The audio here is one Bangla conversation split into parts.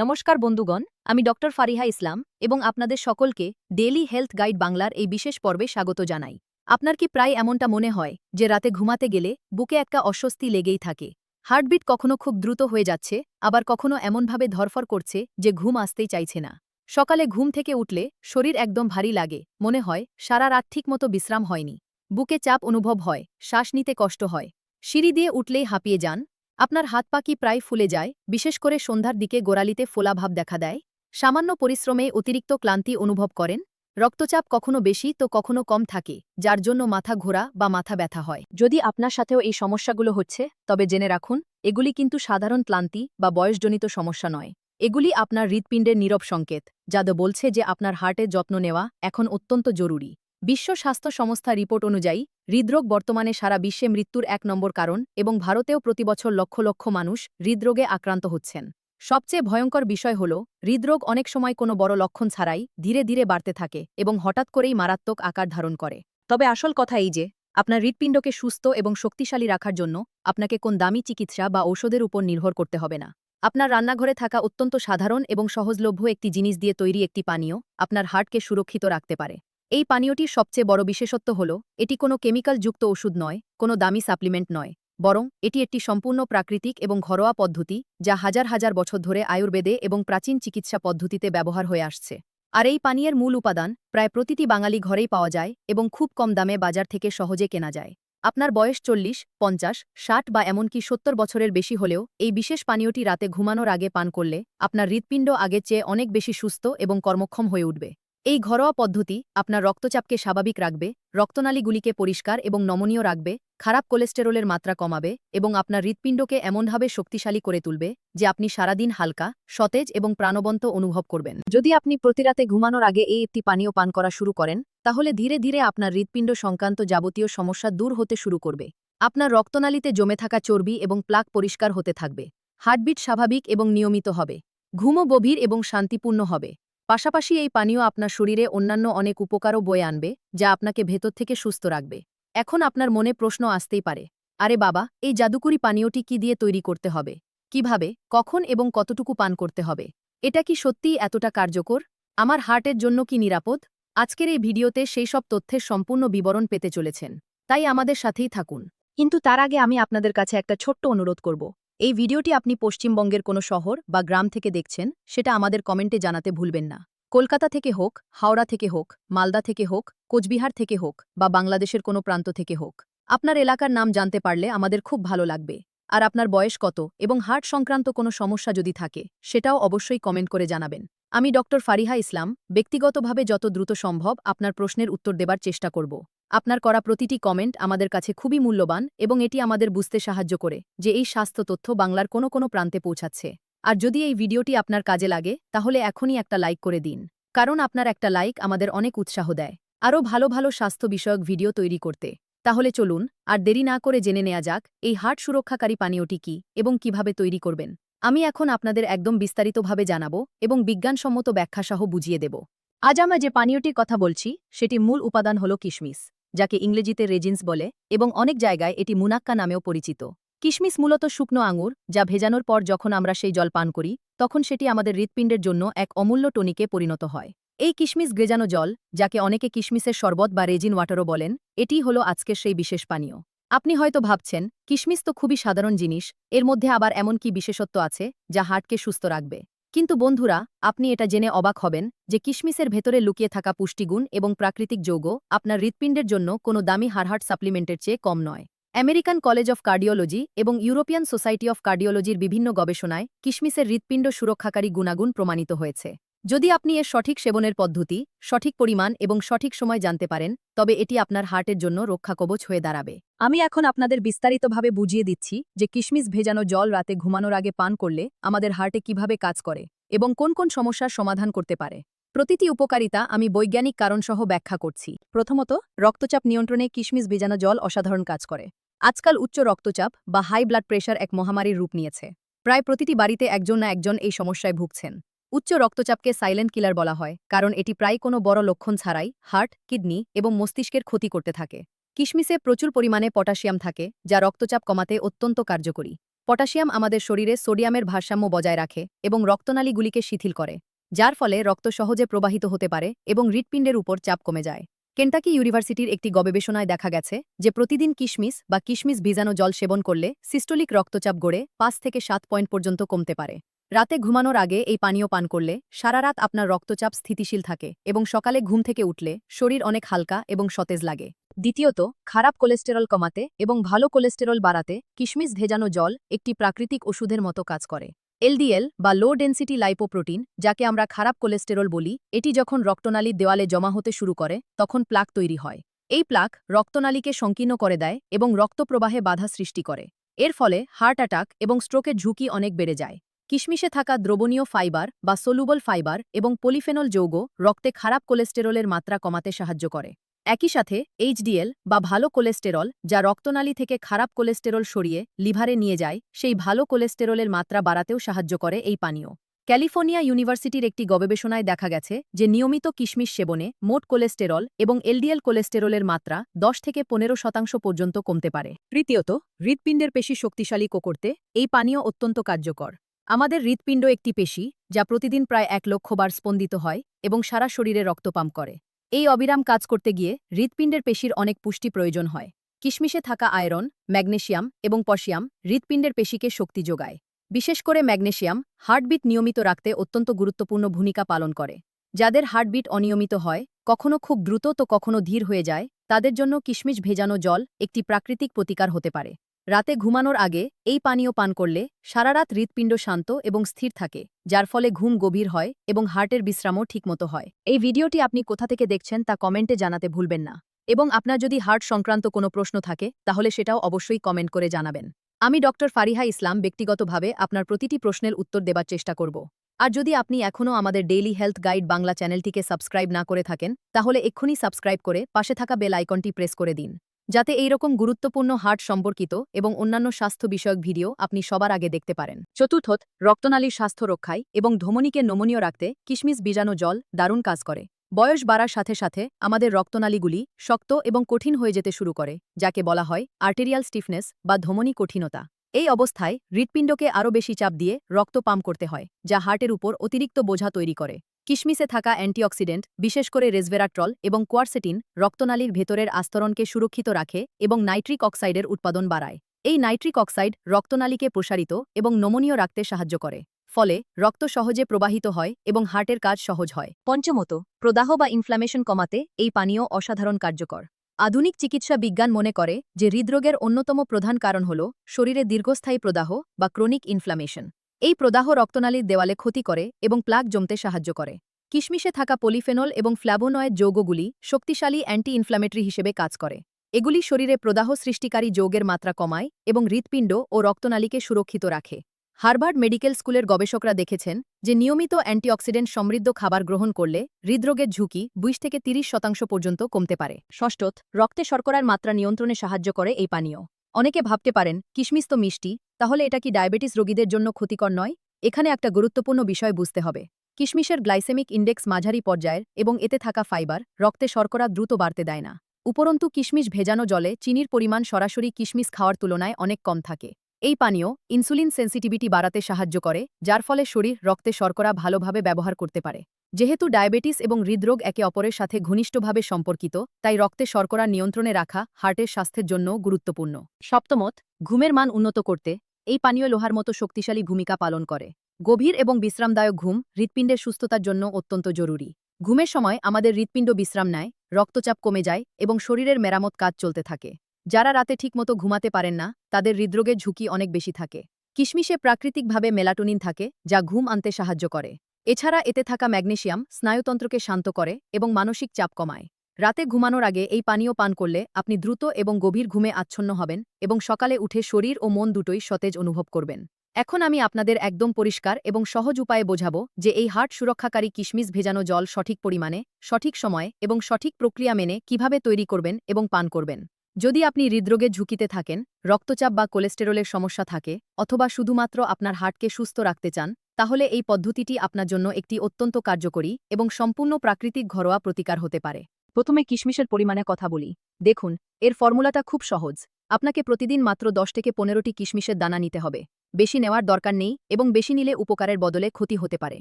নমস্কার বন্ধুগণ, আমি ডক্টর ফারিহা ইসলাম এবং আপনাদের সকলকে ডেলি হেলথ গাইড বাংলার এই বিশেষ পর্বে স্বাগত জানাই। আপনার কি প্রায় এমনটা মনে হয় যে রাতে ঘুমাতে গেলে বুকে একটা অস্বস্তি লেগেই থাকে? হার্টবিট কখনো খুব দ্রুত হয়ে যাচ্ছে, আবার কখনো এমনভাবে ধরফর করছে যে ঘুম আসতেই চাইছে না। সকালে ঘুম থেকে উঠলে শরীর একদম ভারী লাগে, মনে হয় সারা রাত ঠিকমতো বিশ্রাম হয়নি। বুকে চাপ অনুভব হয়, শ্বাস নিতে কষ্ট হয়। সিঁড়ি দিয়ে উঠলেই হাঁপিয়ে যান আপনার হাত পা কি প্রায় ফুলে যায়, বিশেষ করে সন্ধ্যার দিকে গোড়ালিতে ফোলাভাব দেখা দেয়? সামান্য পরিশ্রমে অতিরিক্ত ক্লান্তি অনুভব করেন? রক্তচাপ কখনো বেশি তো কখনো কম থাকে, যার জন্য মাথা ঘোরা বা মাথা ব্যথা হয়। যদি আপনার সাথেও এই সমস্যাগুলো হচ্ছে, তবে জেনে রাখুন, এগুলি কিন্তু সাধারণ ক্লান্তি বা বয়সজনিত সমস্যা নয়। এগুলি আপনার হৃৎপিণ্ডের নীরব সংকেত যাদু বলছে যে আপনার হার্টের যত্ন নেওয়া এখন অত্যন্ত জরুরি। বিশ্ব স্বাস্থ্য সংস্থা রিপোর্ট অনুযায়ী, হৃদরোগ বর্তমানে সারা বিশ্বে মৃত্যুর এক নম্বর কারণ এবং ভারতেও প্রতিবছর লক্ষ লক্ষ মানুষ হৃদরোগে আক্রান্ত হচ্ছেন। সবচেয়ে ভয়ঙ্কর বিষয় হল, হৃদরোগ অনেক সময় কোনো বড় লক্ষণ ছাড়াই ধীরে ধীরে বাড়তে থাকে এবং হঠাৎ করেই মারাত্মক আকার ধারণ করে। তবে আসল কথা এই যে, আপনার হৃৎপিণ্ডকে সুস্থ এবং শক্তিশালী রাখার জন্য আপনাকে কোন দামি চিকিৎসা বা ঔষধের উপর নির্ভর করতে হবে না। আপনার রান্নাঘরে থাকা অত্যন্ত সাধারণ এবং সহজলভ্য একটি জিনিস দিয়ে তৈরি একটি পানীয় আপনার হার্টকে সুরক্ষিত রাখতে পারে। এই পানীয়টির সবচেয়ে বড় বিশেষত্ব হল, এটি কোনো কেমিক্যাল যুক্ত ওষুধ নয়, কোনো দামি সাপ্লিমেন্ট নয়, বরং এটি একটি সম্পূর্ণ প্রাকৃতিক এবং ঘরোয়া পদ্ধতি, যা হাজার হাজার বছর ধরে আয়ুর্বেদে এবং প্রাচীন চিকিৎসা পদ্ধতিতে ব্যবহার হয়ে আসছে। আর এই পানীয়ের মূল উপাদান প্রায় প্রতিটি বাঙালি ঘরেই পাওয়া যায় এবং খুব কম দামে বাজার থেকে সহজে কেনা যায়। আপনার বয়স চল্লিশ, পঞ্চাশ, ষাট বা এমনকি সত্তর বছরের বেশি হলেও এই বিশেষ পানীয়টি রাতে ঘুমানোর আগে পান করলে আপনার হৃৎপিণ্ড আগের চেয়ে অনেক বেশি সুস্থ এবং কর্মক্ষম হয়ে উঠবে। এই ঘরোয়া পদ্ধতি আপনার রক্তচাপকে স্বাভাবিক রাখবে, রক্তনালীগুলিকে পরিষ্কার এবং নমনীয় রাখবে, খারাপ কোলেস্টেরলের মাত্রা কমাবে এবং আপনার হৃৎপিণ্ডকে এমনভাবে শক্তিশালী করে তুলবে যে আপনি সারাদিন হালকা, সতেজ এবং প্রাণবন্ত অনুভব করবেন। যদি আপনি প্রতিরাতে ঘুমানোর আগে এই একটি পানীয় পান করা শুরু করেন, তাহলে ধীরে ধীরে আপনার হৃৎপিণ্ড সংক্রান্ত যাবতীয় সমস্যা দূর হতে শুরু করবে। আপনার রক্তনালীতে জমে থাকা চর্বি এবং প্লাক পরিষ্কার হতে থাকবে। হার্টবিট স্বাভাবিক এবং নিয়মিত হবে। ঘুমও গভীর এবং শান্তিপূর্ণ হবে। পাশাপাশি এই পানীয় আপনার শরীরে অন্যান্য অনেক উপকারও বয়ে আনবে, যা আপনাকে ভেতর থেকে সুস্থ রাখবে। এখন আপনার মনে প্রশ্ন আসতেই পারে, আরে বাবা, এই জাদুকরি পানীয়টি কি দিয়ে তৈরি করতে হবে? কীভাবে, কখন এবং কতটুকু পান করতে হবে? এটা কি সত্যিই এতটা কার্যকর? আমার হার্টের জন্য কি নিরাপদ? আজকের এই ভিডিওতে সেই সব তথ্যের সম্পূর্ণ বিবরণ পেতে চলেছেন, তাই আমাদের সাথেই থাকুন। কিন্তু তার আগে আমি আপনাদের কাছে একটা ছোট্ট অনুরোধ করব। এই ভিডিওটি আপনি পশ্চিমবঙ্গের কোনো শহর বা গ্রাম থেকে দেখছেন, সেটা আমাদের কমেন্টে জানাতে ভুলবেন না। কলকাতা থেকে হোক, হাওড়া থেকে হোক, মালদা থেকে হোক, কোচবিহার থেকে হোক, বা বাংলাদেশের কোনো প্রান্ত থেকে হোক, আপনার এলাকার নাম জানতে পারলে আমাদের খুব ভালো লাগবে। আর আপনার বয়স কত এবং হার্ট সংক্রান্ত কোনো সমস্যা যদি থাকে, সেটাও অবশ্যই কমেন্ট করে জানাবেন। আমি ডক্টর ফারিহা ইসলাম, ব্যক্তিগতভাবে যত দ্রুত সম্ভব আপনার প্রশ্নের উত্তর দেবার চেষ্টা করব। আপনার করা প্রতিটি কমেন্ট আমাদের কাছে খুবই মূল্যবান এবং এটি আমাদের বুঝতে সাহায্য করে যে এই স্বাস্থ্য তথ্য বাংলার কোনো কোনো প্রান্তে পৌঁছাচ্ছে। আর যদি এই ভিডিওটি আপনার কাজে লাগে, তাহলে এখনই একটা লাইক করে দিন, কারণ আপনার একটা লাইক আমাদের অনেক উৎসাহ দেয়। আরও ভালো ভালো স্বাস্থ্য বিষয়ক ভিডিও তৈরি করতে। তাহলে চলুন, আর দেরি না করে জেনে নেওয়া যাক, এই হার্ট সুরক্ষাকারী পানীয়টি কি এবং কীভাবে তৈরি করবেন। আমি এখন আপনাদের একদম বিস্তারিতভাবে জানাব এবং বিজ্ঞানসম্মত ব্যাখ্যাসহ বুঝিয়ে দেব। আজ আমরা যে পানীয়টির কথা বলছি সেটি মূল উপাদান হল কিশমিশ। যাকে ইংরেজিতে রেজিন্স বলে এবং অনেক জায়গায় এটি মুনাক্কা নামেও পরিচিত। কিশমিশ মূলত শুকনো আঙুর যা ভেজানোর পর যখন আমরা সেই জল পান করি, তখন সেটি আমাদের হৃৎপিণ্ডের জন্য এক অমূল্য টনিকে পরিণত হয়। এই কিশমিশ গ্রেজানো জল, যাকে অনেকে কিশমিশের শরবত বা রেজিন ওয়াটারও বলেন এটিই হল আজকের সেই বিশেষ পানীয়। আপনি হয়তো ভাবছেন, কিশমিশ তো খুবই সাধারণ জিনিস, এর মধ্যে আবার এমন কি বিশেষত্ব আছে, যা হার্টকে সুস্থ রাখবে? কিন্তু বন্ধুরা, আপনি এটা জেনে অবাক হবেন যে কিশমিশের ভেতরে লুকিয়ে থাকা পুষ্টিগুণ এবং প্রাকৃতিক যৌগ আপনার হৃৎপিণ্ডের জন্য কোনো দামি হারহাট সাপ্লিমেন্টের চেয়ে কম নয়। আমেরিকান কলেজ অফ কার্ডিওলজি এবং ইউরোপিয়ান সোসাইটি অফ কার্ডিওলজির বিভিন্ন গবেষণায় কিশমিশের হৃৎপিণ্ড সুরক্ষাকারী গুণাগুণ প্রমাণিত হয়েছে। যদি আপনি এর সঠিক সেবনের পদ্ধতি, সঠিক পরিমাণ এবং সঠিক সময় জানতে পারেন, তবে এটি আপনার হার্টের জন্য রক্ষাকবচ হয়ে দাঁড়াবে। আমি এখন আপনাদের বিস্তারিতভাবে বুঝিয়ে দিচ্ছি যে কিশমিশ ভেজানো জল রাতে ঘুমানোর আগে পান করলে আমাদের হার্টে কীভাবে কাজ করে এবং কোন কোন সমস্যার সমাধান করতে পারে। প্রতিটি উপকারিতা আমি বৈজ্ঞানিক কারণসহ ব্যাখ্যা করছি। প্রথমত, রক্তচাপ নিয়ন্ত্রণে কিশমিশ ভেজানো জল অসাধারণ কাজ করে। আজকাল উচ্চ রক্তচাপ বা হাই ব্লাড প্রেশার এক মহামারীর রূপ নিয়েছে। প্রায় প্রতিটি বাড়িতে একজন না একজন এই সমস্যায় ভুগছেন। উচ্চ রক্তচাপকে সাইলেন্ট কিলার বলা হয়, কারণ এটি প্রায় কোনো বড় লক্ষণ ছাড়াই হার্ট, কিডনি এবং মস্তিষ্কের ক্ষতি করতে থাকে। কিশমিশে প্রচুর পরিমাণে পটাশিয়াম থাকে, যা রক্তচাপ কমাতে অত্যন্ত কার্যকরী। পটাশিয়াম আমাদের শরীরে সোডিয়ামের ভারসাম্য বজায় রাখে এবং রক্তনালীগুলিকে শিথিল করে, যার ফলে রক্ত সহজে প্রবাহিত হতে পারে এবং হৃৎপিণ্ডের উপর চাপ কমে যায়। কেন্টাকি ইউনিভার্সিটির একটি গবেষণায় দেখা গেছে যে প্রতিদিন কিশমিশ বা কিশমিশ ভিজানো জল সেবন করলে সিস্টোলিক রক্তচাপ গড়ে পাঁচ থেকে সাত পয়েন্ট পর্যন্ত কমতে পারে। রাতে ঘুমানোর আগে এই পানীয় পান করলে সারা রাত আপনার রক্তচাপ স্থিতিশীল থাকে এবং সকালে ঘুম থেকে উঠলে শরীর অনেক হালকা এবং সতেজ লাগে। দ্বিতীয়ত, খারাপ কোলেস্টেরল কমাতে এবং ভালো কোলেস্টেরল বাড়াতে কিশমিশ ভেজানো জল একটি প্রাকৃতিক ওষুধের মতো কাজ করে। এলডিএল বা লো ডেন্সিটি লাইপোপ্রোটিন, যাকে আমরা খারাপ কোলেস্টেরল বলি, এটি যখন রক্তনালীর দেওয়ালে জমা হতে শুরু করে, তখন প্লাক তৈরি হয়। এই প্লাক রক্তনালীকে সংকীর্ণ করে দেয় এবং রক্তপ্রবাহে বাধা সৃষ্টি করে। এর ফলে হার্ট অ্যাটাক এবং স্ট্রোকের ঝুঁকি অনেক বেড়ে যায়। কিশমিশে থাকা দ্রবণীয় ফাইবার বা সলুবল ফাইবার এবং পলিফেনল যৌগ রক্তে খারাপ কোলেস্টেরলের মাত্রা কমাতে সাহায্য করে। একই সাথে, এইচডিএল বা ভালো কোলেস্টেরল যা রক্তনালী থেকে খারাপ কোলেস্টেরল সরিয়ে লিভারে নিয়ে যায়, সেই ভালো কোলেস্টেরলের মাত্রা বাড়াতেও সাহায্য করে এই পানীয়। ক্যালিফোর্নিয়া ইউনিভার্সিটির একটি গবেষণায় দেখা গেছে যে নিয়মিত কিশমিশ সেবনে মোট কোলেস্টেরল এবং এলডিএল কোলেস্টেরলের মাত্রা দশ থেকে পনেরো শতাংশ পর্যন্ত কমতে পারে। তৃতীয়ত, হৃৎপিণ্ডের পেশি শক্তিশালী করতে এই পানীয় অত্যন্ত কার্যকর। আমাদের হৃৎপিণ্ড একটি পেশি, যা প্রতিদিন প্রায় এক লক্ষ বার স্পন্দিত হয় এবং সারা শরীরে রক্ত পাম্প করে। এই অবিরাম কাজ করতে গিয়ে হৃৎপিণ্ডের পেশির অনেক পুষ্টি প্রয়োজন হয়। কিশমিশে থাকা আয়রন, ম্যাগনেশিয়াম এবং পশিয়াম হৃৎপিণ্ডের পেশিকে শক্তি যোগায়। বিশেষ করে ম্যাগনেশিয়াম হার্টবিট নিয়মিত রাখতে অত্যন্ত গুরুত্বপূর্ণ ভূমিকা পালন করে। যাদের হার্টবিট অনিয়মিত হয়, কখনো খুব দ্রুত তো কখনো ধীর হয়ে যায়, তাদের জন্য কিশমিশ ভেজানো জল একটি প্রাকৃতিক প্রতিকার হতে পারে। রাতে ঘুমানোর আগে এই পানীয় পান করলে সারারাত হৃৎপিণ্ড শান্ত এবং স্থির থাকে, যার ফলে ঘুম গভীর হয় এবং হার্টের বিশ্রামও ঠিকমতো হয়। এই ভিডিওটি আপনি কোথা থেকে দেখছেন তা কমেন্টে জানাতে ভুলবেন না। এবং আপনার যদি হার্ট সংক্রান্ত কোনো প্রশ্ন থাকে, তাহলে সেটাও অবশ্যই কমেন্ট করে জানাবেন। আমি ডক্টর ফারিহা ইসলাম ব্যক্তিগতভাবে আপনার প্রতিটি প্রশ্নের উত্তর দেবার চেষ্টা করব। আর যদি আপনি এখনও আমাদের ডেইলি হেলথ গাইড বাংলা চ্যানেলটিকে সাবস্ক্রাইব না করে থাকেন, তাহলে এক্ষুনি সাবস্ক্রাইব করে পাশে থাকা বেল আইকনটি প্রেস করে দিন। যাতে এই রকম গুরুত্বপূর্ণ হার্ট সম্পর্কিত এবং অন্যান্য স্বাস্থ্য বিষয়ক ভিডিও আপনি সবার আগে দেখতে পারেন। চতুর্থত, রক্তনালীর স্বাস্থ্য রক্ষায় এবং ধমনীকে নমনীয় রাখতে কিশমিশ বীজাণু জল দারুণ কাজ করে। বয়স বাড়ার সাথে সাথে আমাদের রক্তনালীগুলি শক্ত এবং কঠিন হয়ে যেতে শুরু করে, যাকে বলা হয় আর্টেরিয়াল স্টিফনেস বা ধমনী কঠিনতা। এই অবস্থায় হৃৎপিণ্ডকে আরও বেশি চাপ দিয়ে রক্ত পাম্প করতে হয়, যা হার্টের উপর অতিরিক্ত বোঝা তৈরি করে। কিশমিশে থাকা অ্যান্টিঅক্সিডেন্ট, বিশেষ করে রেসভেরাট্রল এবং কোয়ারসেটিন, রক্তনালীর ভেতরের আস্তরণকে সুরক্ষিত রাখে এবং নাইট্রিক অক্সাইডের উৎপাদন বাড়ায়। এই নাইট্রিক অক্সাইড রক্তনালীকে প্রসারিত এবং নমনীয় রাখতে সাহায্য করে, ফলে রক্ত সহজে প্রবাহিত হয় এবং হার্টের কাজ সহজ হয়। পঞ্চমত, প্রদাহ বা ইনফ্লামেশন কমাতে এই পানীয় অসাধারণ কার্যকর। আধুনিক চিকিৎসা বিজ্ঞান মনে করে যে হৃদরোগের অন্যতম প্রধান কারণ হল শরীরে দীর্ঘস্থায়ী প্রদাহ বা ক্রনিক ইনফ্লামেশন এই প্রদাহ রক্তনালীর দেওয়ালে ক্ষতি করে এবং প্লাক জমতে সাহায্য করে। কিশমিশে থাকা পলিফেনল এবং ফ্ল্যাবোনয়েড যৌগগুলি শক্তিশালী অ্যান্টি ইনফ্ল্যামেটরি হিসেবে কাজ করে। এগুলি শরীরে প্রদাহ সৃষ্টিকারী যৌগের মাত্রা কমায় এবং হৃৎপিণ্ড ও রক্তনালীকে সুরক্ষিত রাখে। হার্ভার্ড মেডিকেল স্কুলের গবেষকরা দেখেছেন যে নিয়মিত অ্যান্টিঅক্সিডেন্ট সমৃদ্ধ খাবার গ্রহণ করলে হৃদরোগের ঝুঁকি বিশ থেকে তিরিশ শতাংশ পর্যন্ত কমতে পারে। ষষ্ঠত, রক্তে শর্করার মাত্রা নিয়ন্ত্রণে সাহায্য করে এই পানীয়। অনেকে ভাবতে পারেন, কিশমিশ তো মিষ্টি, তাহলে এটা কি ডায়াবেটিস রোগীদের জন্য ক্ষতিকর নয়? এখানে একটা গুরুত্বপূর্ণ বিষয় বুঝতে হবে। কিশমিশের গ্লাইসেমিক ইন্ডেক্স মাঝারি পর্যায়ের এবং এতে থাকা ফাইবার রক্তে শর্করা দ্রুত বাড়তে দেয় না। উপরন্তু কিশমিশ ভেজানো জলে চিনির পরিমাণ সরাসরি কিশমিশ খাওয়ার তুলনায় অনেক কম থাকে। এই পানীয় ইনসুলিন সেন্সিটিভিটি বাড়াতে সাহায্য করে, যার ফলে শরীর রক্তে শর্করা ভালোভাবে ব্যবহার করতে পারে। যেহেতু ডায়াবেটিস এবং হৃদরোগ একে অপরের সাথে ঘনিষ্ঠভাবে সম্পর্কিত, তাই রক্তে শর্করা নিয়ন্ত্রণে রাখা হার্টের স্বাস্থ্যের জন্য গুরুত্বপূর্ণ। সপ্তমত, ঘুমের মান উন্নত করতে এই পানীয় লোহার মতো শক্তিশালী ভূমিকা পালন করে। গভীর এবং বিশ্রামদায়ক ঘুম হৃৎপিণ্ডের সুস্থতার জন্য অত্যন্ত জরুরি। ঘুমের সময় আমাদের হৃৎপিণ্ড বিশ্রাম নেয়, রক্তচাপ কমে যায় এবং শরীরের মেরামত কাজ চলতে থাকে। যারা রাতে ঠিকমতো ঘুমাতে পারেন না, তাদের হৃদরোগের ঝুঁকি অনেক বেশি থাকে। কিশমিশে প্রাকৃতিকভাবে মেলাটোনিন থাকে, যা ঘুম আনতে সাহায্য করে। এছাড়া এতে থাকা ম্যাগনেশিয়াম স্নায়ুতন্ত্রকে শান্ত করে এবং মানসিক চাপ কমায়। রাতে ঘুমানোর আগে এই পানীয় পান করলে আপনি দ্রুত এবং গভীর ঘুমে আচ্ছন্ন হবেন এবং সকালে উঠে শরীর ও মন দুটোই সতেজ অনুভব করবেন। এখন আমি আপনাদের একদম পরিষ্কার এবং সহজ উপায়ে বোঝাবো যে এই হার্ট সুরক্ষাকারী কিশমিশ ভেজানো জল সঠিক পরিমাণে, সঠিক সময়ে এবং সঠিক প্রক্রিয়া মেনে কীভাবে তৈরি করবেন এবং পান করবেন। যদি আপনি হৃদরোগের ঝুঁকিতে থাকেন, রক্তচাপ বা কোলেস্টেরলের সমস্যা থাকে, অথবা শুধুমাত্র আপনার হার্টকে সুস্থ রাখতে চান, তাহলে এই পদ্ধতিটি আপনার জন্য একটি অত্যন্ত কার্যকরী এবং সম্পূর্ণ প্রাকৃতিক ঘরোয়া প্রতিকার হতে পারে। প্রথমে কিশমিশের পরিমাণে কথা বলি। দেখুন, এর ফর্মুলাটা খুব সহজ। আপনাকে প্রতিদিন মাত্র দশ থেকে পনেরোটি কিশমিশের দানা নিতে হবে। বেশি নেওয়ার দরকার নেই এবং বেশি নিলে উপকারের বদলে ক্ষতি হতে পারে।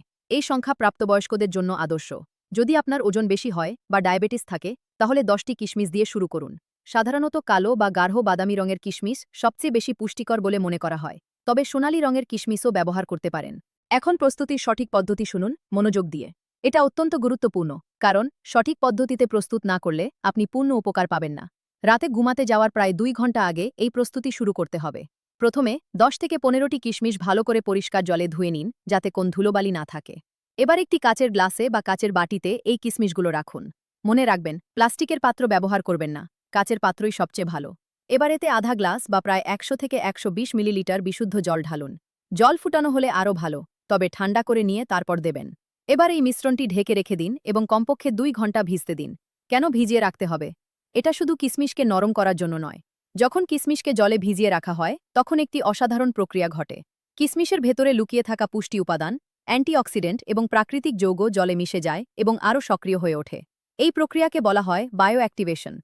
এই সংখ্যা প্রাপ্তবয়স্কদের জন্য আদর্শ। যদি আপনার ওজন বেশি হয় বা ডায়াবেটিস থাকে, তাহলে দশটি কিশমিশ দিয়ে শুরু করুন। সাধারণত কালো বা গাঢ় বাদামি রঙের কিশমিশ সবচেয়ে বেশি পুষ্টিকর বলে মনে করা হয়, তবে সোনালী রঙের কিশমিশও ব্যবহার করতে পারেন। এখন প্রস্তুতির সঠিক পদ্ধতি শুনুন, মনোযোগ দিয়ে। এটা অত্যন্ত গুরুত্বপূর্ণ, কারণ সঠিক পদ্ধতিতে প্রস্তুত না করলে আপনি পূর্ণ উপকার পাবেন না। রাতে ঘুমাতে যাওয়ার প্রায় দুই ঘণ্টা আগে এই প্রস্তুতি শুরু করতে হবে। প্রথমে দশ থেকে পনেরোটি কিশমিশ ভালো করে পরিষ্কার জলে ধুয়ে নিন, যাতে কোন ধুলোবালি না থাকে। এবার একটি কাচের গ্লাসে বা কাচের বাটিতে এই কিশমিশগুলো রাখুন। মনে রাখবেন, প্লাস্টিকের পাত্র ব্যবহার করবেন না। কাচের পাত্রই সবচেয়ে ভালো। এবার এতে আধা গ্লাস বা প্রায় একশো থেকে একশো বিশ মিলিলিটার বিশুদ্ধ জল ঢালুন। জল ফুটানো হলে আরও ভালো, তবে ঠান্ডা করে নিয়ে তারপর দেবেন। এবার এই মিশ্রণটি ঢেকে রেখে দিন এবং কমপক্ষে দুই ঘণ্টা ভিজতে দিন। কেন ভিজিয়ে রাখতে হবে? এটা শুধু কিসমিশকে নরম করার জন্য নয়। যখন কিসমিশকে জলে ভিজিয়ে রাখা হয়, তখন একটি অসাধারণ প্রক্রিয়া ঘটে। কিসমিশের ভেতরে লুকিয়ে থাকা পুষ্টি উপাদান, অ্যান্টিঅক্সিডেন্ট এবং প্রাকৃতিক যৌগ জলে মিশে যায় এবং আরও সক্রিয় হয়ে ওঠে। এই প্রক্রিয়াকে বলা হয় বায়ো অ্যাক্টিভেশন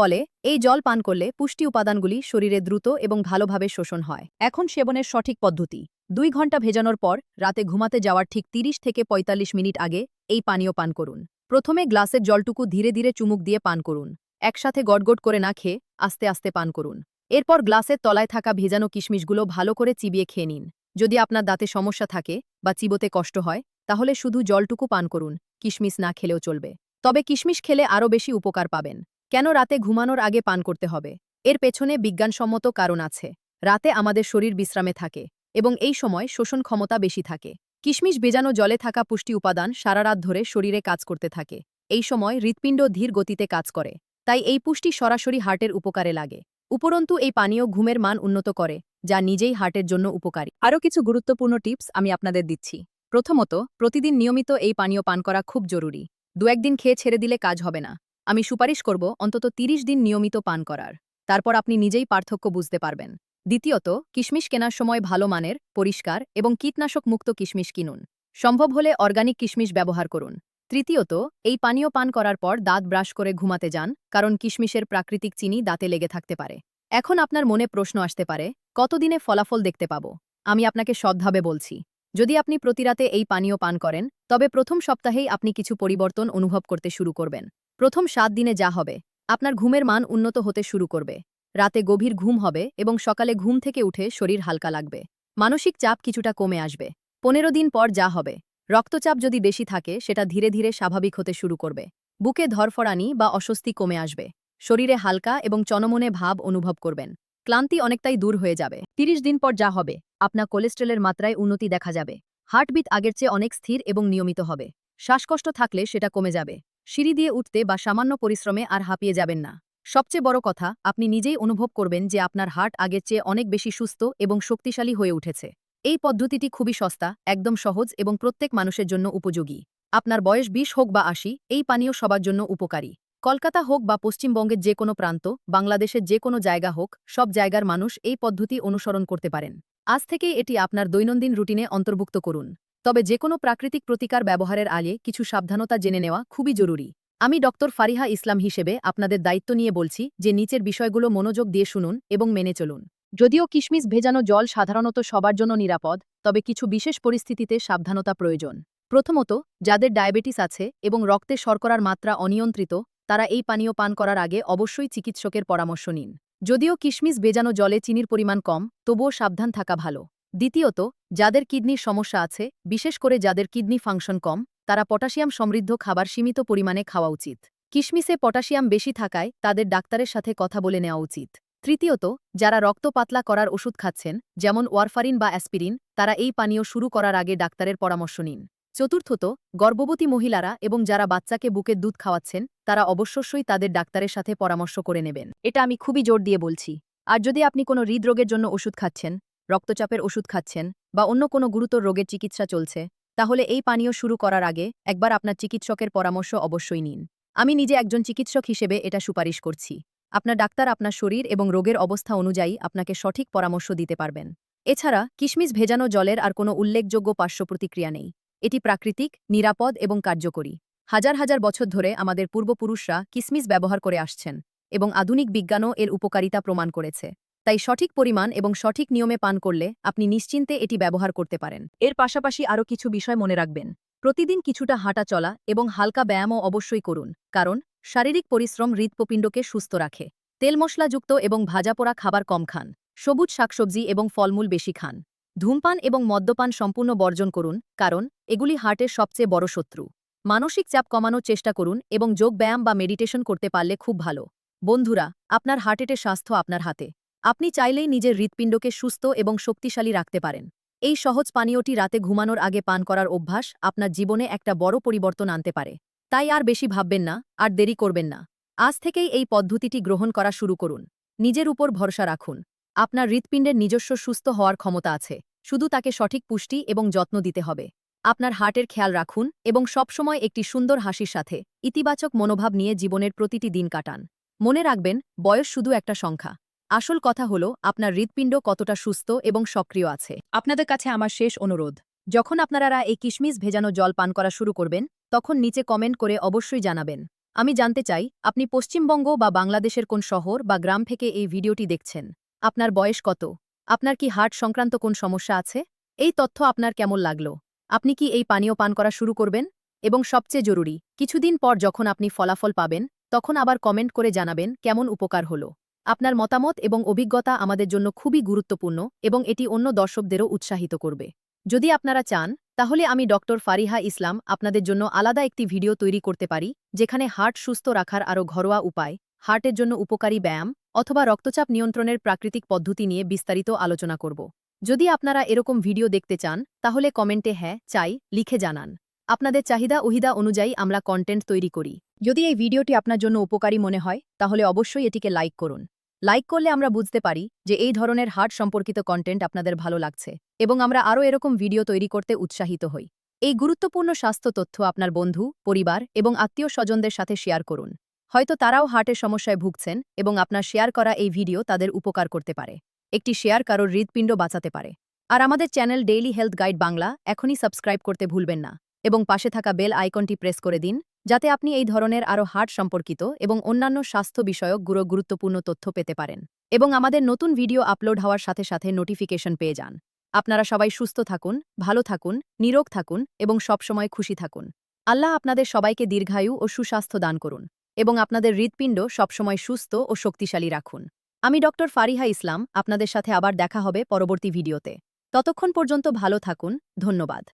ফলে এই জল পান করলে পুষ্টি উপাদানগুলি শরীরে দ্রুত এবং ভালোভাবে শোষণ হয়। এখন সেবনের সঠিক পদ্ধতি। দুই ঘণ্টা ভেজানোর পর রাতে ঘুমাতে যাওয়ার ঠিক ৩০ থেকে ৪৫ মিনিট আগে এই পানীয় পান করুন। প্রথমে গ্লাসের জলটুকু ধীরে ধীরে চুমুক দিয়ে পান করুন। একসাথে গটগট করে না খেয়ে আস্তে আস্তে পান করুন। এরপর গ্লাসের তলায় থাকা ভেজানো কিশমিশগুলো ভালো করে চিবিয়ে খেয়ে নিন। যদি আপনার দাঁতে সমস্যা থাকে বা চিবোতে কষ্ট হয়, তাহলে শুধু জলটুকু পান করুন, কিশমিশ না খেলেও চলবে। তবে কিশমিশ খেলে আরও বেশি উপকার পাবেন। কেন রাতে ঘুমানোর আগে পান করতে হবে? এর পেছনে বিজ্ঞানসম্মত কারণ আছে। রাতে আমাদের শরীর বিশ্রামে থাকে এবং এই সময় শোষণ ক্ষমতা বেশি থাকে। কিশমিশ বেজানো জলে থাকা পুষ্টি উপাদান সারা রাত ধরে শরীরে কাজ করতে থাকে। এই সময় হৃৎপিণ্ড ধীর গতিতে কাজ করে, তাই এই পুষ্টি সরাসরি হার্টের উপকারে লাগে। উপরন্তু এই পানীয় ঘুমের মান উন্নত করে, যা নিজেই হার্টের জন্য উপকারী। আরও কিছু গুরুত্বপূর্ণ টিপস আমি আপনাদের দিচ্ছি। প্রথমত, প্রতিদিন নিয়মিত এই পানীয় পান করা খুব জরুরি। দু একদিন খেয়ে ছেড়ে দিলে কাজ হবে না। আমি সুপারিশ করব অন্তত ৩০ দিন নিয়মিত পান করার। তারপর আপনি নিজেই পার্থক্য বুঝতে পারবেন। দ্বিতীয়ত, কিশমিশ কেনার সময় ভালো মানের, পরিষ্কার এবং কীটনাশক মুক্ত কিশমিশ কিনুন। সম্ভব হলে অর্গানিক কিশমিশ ব্যবহার করুন। তৃতীয়ত, এই পানীয় পান করার পর দাঁত ব্রাশ করে ঘুমাতে যান, কারণ কিশমিশের প্রাকৃতিক চিনি দাঁতে লেগে থাকতে পারে। এখন আপনার মনে প্রশ্ন আসতে পারে, কতদিনে ফলাফল দেখতে পাব? আমি আপনাকে সদ্ভাবে বলছি, যদি আপনি প্রতিরাতে এই পানীয় পান করেন, তবে প্রথম সপ্তাহেই আপনি কিছু পরিবর্তন অনুভব করতে শুরু করবেন। প্রথম সাত দিনে যা হবে, আপনার ঘুমের মান উন্নত হতে শুরু করবে। রাতে গভীর ঘুম হবে এবং সকালে ঘুম থেকে উঠে শরীর হালকা লাগবে। মানসিক চাপ কিছুটা কমে আসবে। পনেরো দিন পর যা হবে, রক্তচাপ যদি বেশি থাকে, সেটা ধীরে ধীরে স্বাভাবিক হতে শুরু করবে। বুকে ধরফরানি বা অস্বস্তি কমে আসবে। শরীরে হালকা এবং চনমনে ভাব অনুভব করবেন। ক্লান্তি অনেকটাই দূর হয়ে যাবে। ৩০ দিন পর যা হবে, আপনার কোলেস্ট্রলের মাত্রায় উন্নতি দেখা যাবে। হার্টবিট আগের চেয়ে অনেক স্থির এবং নিয়মিত হবে। শ্বাসকষ্ট থাকলে সেটা কমে যাবে। সিঁড়ি দিয়ে উঠতে বা সামান্য পরিশ্রমে আর হাঁপিয়ে যাবেন না। সবচেয়ে বড় কথা, আপনি নিজেই অনুভব করবেন যে আপনার হার্ট আগের চেয়ে অনেক বেশি সুস্থ এবং শক্তিশালী হয়ে উঠেছে। এই পদ্ধতিটি খুবই সস্তা, একদম সহজ এবং প্রত্যেক মানুষের জন্য উপযোগী। আপনার বয়স বিশ হোক বা আশি, এই পানীয় সবার জন্য উপকারী। কলকাতা হোক বা পশ্চিমবঙ্গের যে কোনো প্রান্ত, বাংলাদেশের যে কোনো জায়গা হোক, সব জায়গার মানুষ এই পদ্ধতি অনুসরণ করতে পারেন। আজ থেকেই এটি আপনার দৈনন্দিন রুটিনে অন্তর্ভুক্ত করুন। তবে যে কোনো প্রাকৃতিক প্রতিকার ব্যবহারের আগে কিছু সাবধানতা জেনে নেওয়া খুবই জরুরি। আমি ডক্টর ফারিহা ইসলাম হিসেবে আপনাদের দায়িত্ব নিয়ে বলছি যে নিচের বিষয়গুলো মনোযোগ দিয়ে শুনুন এবং মেনে চলুন। যদিও কিশমিশ ভেজানো জল সাধারণত সবার জন্য নিরাপদ, তবে কিছু বিশেষ পরিস্থিতিতে সাবধানতা প্রয়োজন। প্রথমত, যাদের ডায়াবেটিস আছে এবং রক্তে শর্করার মাত্রা অনিয়ন্ত্রিত, তারা এই পানীয় পান করার আগে অবশ্যই চিকিৎসকের পরামর্শ নিন। যদিও কিশমিশ ভেজানো জলে চিনির পরিমাণ কম, তবুও সাবধান থাকা ভালো। দ্বিতীয়ত, যাদের কিডনির সমস্যা আছে, বিশেষ করে যাদের কিডনি ফাংশন কম, তারা পটাশিয়াম সমৃদ্ধ খাবার সীমিত পরিমাণে খাওয়া উচিত। কিশমিশে পটাশিয়াম বেশি থাকায় তাদের ডাক্তারের সাথে কথা বলে নেওয়া উচিত। তৃতীয়ত, যারা রক্ত পাতলা করার ওষুধ খাচ্ছেন, যেমন ওয়ারফারিন বা অ্যাসপিরিন, তারা এই পানীয় শুরু করার আগে ডাক্তারের পরামর্শ নিন। চতুর্থত, গর্ভবতী মহিলারা এবং যারা বাচ্চাকে বুকের দুধ খাওয়াচ্ছেন, তারা অবশ্যই তাদের ডাক্তারের সাথে পরামর্শ করে নেবেন। এটা আমি খুবই জোর দিয়ে বলছি। আর যদি আপনি কোনো হৃদরোগের জন্য ওষুধ খাচ্ছেন রক্তচাপের ওষুধ খাচ্ছেন বা অন্য কোনো গুরুতর রোগের চিকিৎসা চলছে, তাহলে এই পানীয় শুরু করার আগে একবার আপনার চিকিৎসকের পরামর্শ অবশ্যই নিন। আমি নিজে একজন চিকিৎসক হিসেবে এটা সুপারিশ করছি। আপনার ডাক্তার আপনার শরীর এবং রোগের অবস্থা অনুযায়ী আপনাকে সঠিক পরামর্শ দিতে পারবেন। এছাড়া কিশমিশ ভেজানো জলের আর কোনো উল্লেখযোগ্য পার্শ্ব প্রতিক্রিয়া নেই। এটি প্রাকৃতিক, নিরাপদ এবং কার্যকরী। হাজার হাজার বছর ধরে আমাদের পূর্বপুরুষরা কিসমিস ব্যবহার করে আসছেন এবং আধুনিক বিজ্ঞানও এর উপকারিতা প্রমাণ করেছে। তাই সঠিক পরিমাণ এবং সঠিক নিয়মে পান করলে আপনি নিশ্চিন্তে এটি ব্যবহার করতে পারেন। এর পাশাপাশি আরও কিছু বিষয় মনে রাখবেন। প্রতিদিন কিছুটা হাঁটা চলা এবং হালকা ব্যায়ামও অবশ্যই করুন, কারণ শারীরিক পরিশ্রম হৃৎপপিণ্ডকে সুস্থ রাখে। তেল মশলাযুক্ত এবং ভাজাপোড়া খাবার কম খান, সবুজ শাকসবজি এবং ফলমূল বেশি খান। ধূমপান এবং মদ্যপান সম্পূর্ণ বর্জন করুন, কারণ এগুলি হার্টের সবচেয়ে বড় শত্রু। মানসিক চাপ কমানোর চেষ্টা করুন এবং যোগ ব্যায়াম বা মেডিটেশন করতে পারলে খুব ভালো। বন্ধুরা, আপনার হার্টেটের স্বাস্থ্য আপনার হাতে। আপনি চাইলেই নিজের হৃৎপিণ্ডকে সুস্থ এবং শক্তিশালী রাখতে পারেন। এই সহজ পানীয়টি রাতে ঘুমানোর আগে পান করার অভ্যাস আপনার জীবনে একটা বড় পরিবর্তন আনতে পারে। তাই আর বেশি ভাববেন না, আর দেরি করবেন না। আজ থেকেই এই পদ্ধতিটি গ্রহণ করা শুরু করুন। নিজের উপর ভরসা রাখুন। আপনার হৃৎপিণ্ডের নিজস্ব সুস্থ হওয়ার ক্ষমতা আছে। শুধু তাকে সঠিক পুষ্টি এবং যত্ন দিতে হবে। আপনার হার্টের খেয়াল রাখুন এবং সবসময় একটি সুন্দর হাসির সাথে ইতিবাচক মনোভাব নিয়ে জীবনের প্রতিটি দিন কাটান। মনে রাখবেন, বয়স শুধু একটা সংখ্যা। আসল কথা হল, আপনার হৃৎপিণ্ড কতটা সুস্থ এবং সক্রিয় আছে। আপনাদের কাছে আমার শেষ অনুরোধ, যখন আপনারা এই কিশমিশ ভেজানো জল পান করা শুরু করবেন, তখন নিচে কমেন্ট করে অবশ্যই জানাবেন। আমি জানতে চাই, আপনি পশ্চিমবঙ্গ বা বাংলাদেশের কোন শহর বা গ্রাম থেকে এই ভিডিওটি দেখছেন? আপনার বয়স কত? আপনার কি হার্ট সংক্রান্ত কোন সমস্যা আছে? এই তথ্য আপনার কেমন লাগল? আপনি কি এই পানীয় পান করা শুরু করবেন? এবং সবচেয়ে জরুরি, কিছুদিন পর যখন আপনি ফলাফল পাবেন, তখন আবার কমেন্ট করে জানাবেন কেমন উপকার হলো। আপনার মতামত এবং অভিজ্ঞতা আমাদের জন্য খুবই গুরুত্বপূর্ণ এবং এটি অন্য দর্শকদেরও উৎসাহিত করবে। যদি আপনারা চান, তাহলে আমি ডক্টর ফারিহা ইসলাম আপনাদের জন্য আলাদা একটি ভিডিও তৈরি করতে পারি, যেখানে হার্ট সুস্থ রাখার আরও ঘরোয়া উপায়, হার্টের জন্য উপকারী ব্যায়াম অথবা রক্তচাপ নিয়ন্ত্রণের প্রাকৃতিক পদ্ধতি নিয়ে বিস্তারিত আলোচনা করব। যদি আপনারা এরকম ভিডিও দেখতে চান, তাহলে কমেন্টে হ্যাঁ চাই, লিখে জানান। আপনাদের চাহিদা উহিদা অনুযায়ী আমরা কন্টেন্ট তৈরি করি। যদি এই ভিডিওটি আপনার জন্য উপকারী মনে হয়, তাহলে অবশ্যই এটিকে লাইক করুন। লাইক করলে আমরা বুঝতে পারি যে এই ধরনের হার্ট সম্পর্কিত কন্টেন্ট আপনাদের ভালো লাগছে এবং আমরা আরও এরকম ভিডিও তৈরি করতে উৎসাহিত হই। এই গুরুত্বপূর্ণ স্বাস্থ্য তথ্য আপনার বন্ধু, পরিবার এবং আত্মীয় স্বজনদের সাথে শেয়ার করুন। হয়তো তারাও হার্টের সমস্যায় ভুগছেন এবং আপনার শেয়ার করা এই ভিডিও তাদের উপকার করতে পারে। একটি শেয়ার কারোর হৃদপিণ্ড বাঁচাতে পারে। আর আমাদের channel daily health guide Bangla এখনই সাবস্ক্রাইব করতে ভুলবেন না এবং পাশে থাকা বেল আইকনটি প্রেস করে দিন যাতে আপনি এই ধরনের আরও হার্ট সম্পর্কিত এবং অন্যান্য স্বাস্থ্য বিষয়ক গুরু গুরুত্বপূর্ণ তথ্য পেতে পারেন। এবং আমাদের নতুন ভিডিও আপলোড হওয়ার সাথে সাথে নোটিফিকেশন পেয়ে যান। আপনারা সবাই সুস্থ থাকুন, ভালো থাকুন, নিরোগ থাকুন এবং সবসময় খুশি থাকুন। আল্লাহ আপনাদের সবাইকে দীর্ঘায়ু ও সুস্বাস্থ্য দান করুন এবং আপনাদের হৃৎপিণ্ড সবসময় সুস্থ ও শক্তিশালী রাখুন। আমি ডক্টর ফারিহা ইসলাম, আপনাদের সাথে আবার দেখা হবে পরবর্তী ভিডিওতে। ততক্ষণ পর্যন্ত ভালো থাকুন, ধন্যবাদ।